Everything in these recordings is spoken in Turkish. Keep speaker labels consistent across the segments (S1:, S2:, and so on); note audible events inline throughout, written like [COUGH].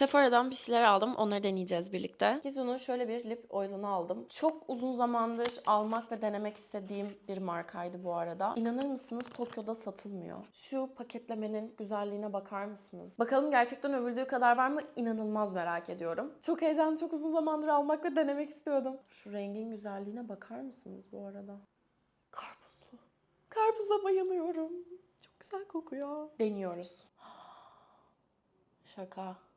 S1: Sephora'dan bir şeyler aldım. Onları deneyeceğiz birlikte. Kizu'nun şöyle bir lip oil'ını aldım. Çok uzun zamandır almak ve denemek istediğim bir markaydı bu arada. İnanır mısınız Tokyo'da satılmıyor. Şu paketlemenin güzelliğine bakar mısınız? Bakalım gerçekten övüldüğü kadar var mı? İnanılmaz merak ediyorum. Çok heyecanlı, çok uzun zamandır almak ve denemek istiyordum. Şu rengin güzelliğine bakar mısınız bu arada? Karpuzlu. Karpuza bayılıyorum. Çok güzel kokuyor. Deniyoruz. [GASPS] Şaka.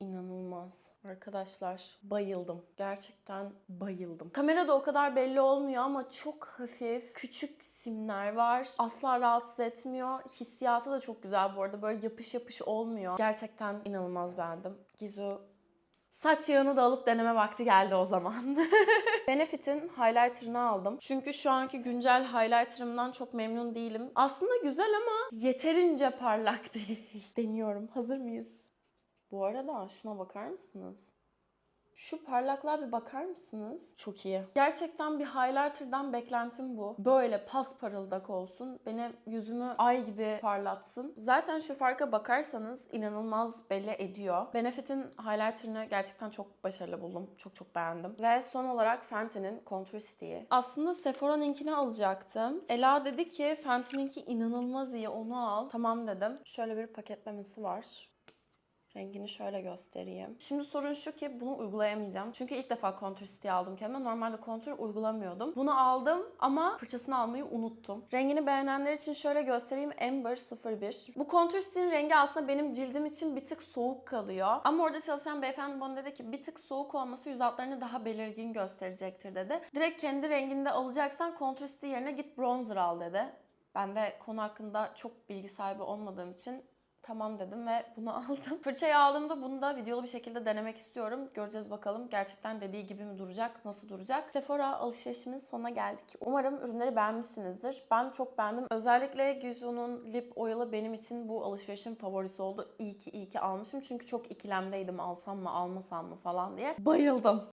S1: İnanılmaz. Arkadaşlar bayıldım. Gerçekten bayıldım. Kamerada o kadar belli olmuyor ama çok hafif, küçük simler var. Asla rahatsız etmiyor. Hissiyatı da çok güzel bu arada. Böyle yapış yapış olmuyor. Gerçekten inanılmaz beğendim. Gizu Saç yağını da alıp deneme vakti geldi o zaman. [LAUGHS] Benefit'in highlighter'ını aldım. Çünkü şu anki güncel highlighter'ımdan çok memnun değilim. Aslında güzel ama yeterince parlak [LAUGHS] değil. Deniyorum. Hazır mıyız? Bu arada şuna bakar mısınız? Şu parlaklığa bir bakar mısınız? Çok iyi. Gerçekten bir highlighter'dan beklentim bu. Böyle pasparıldak olsun. Benim yüzümü ay gibi parlatsın. Zaten şu farka bakarsanız inanılmaz belli ediyor. Benefit'in highlighter'ını gerçekten çok başarılı buldum. Çok çok beğendim. Ve son olarak Fenty'nin Contour Stick'i. Aslında Sephora'nınkini alacaktım. Ela dedi ki Fenty'ninki inanılmaz iyi onu al. Tamam dedim. Şöyle bir paketlemesi var. Rengini şöyle göstereyim. Şimdi sorun şu ki bunu uygulayamayacağım. Çünkü ilk defa Contour Stick aldım kendime. Normalde Contour uygulamıyordum. Bunu aldım ama fırçasını almayı unuttum. Rengini beğenenler için şöyle göstereyim. Amber 01. Bu Contour Stick'in rengi aslında benim cildim için bir tık soğuk kalıyor. Ama orada çalışan beyefendi bana dedi ki bir tık soğuk olması yüz hatlarını daha belirgin gösterecektir dedi. Direkt kendi renginde alacaksan Contour Stick yerine git bronzer al dedi. Ben de konu hakkında çok bilgi sahibi olmadığım için Tamam dedim ve bunu [LAUGHS] aldım. Fırçayı aldığımda bunu da videolu bir şekilde denemek istiyorum. Göreceğiz bakalım gerçekten dediği gibi mi duracak, nasıl duracak. Sephora alışverişimizin sonuna geldik. Umarım ürünleri beğenmişsinizdir. Ben çok beğendim. Özellikle Gizu'nun lip oil'ı benim için bu alışverişin favorisi oldu. İyi ki iyi ki almışım. Çünkü çok ikilemdeydim alsam mı almasam mı falan diye. Bayıldım.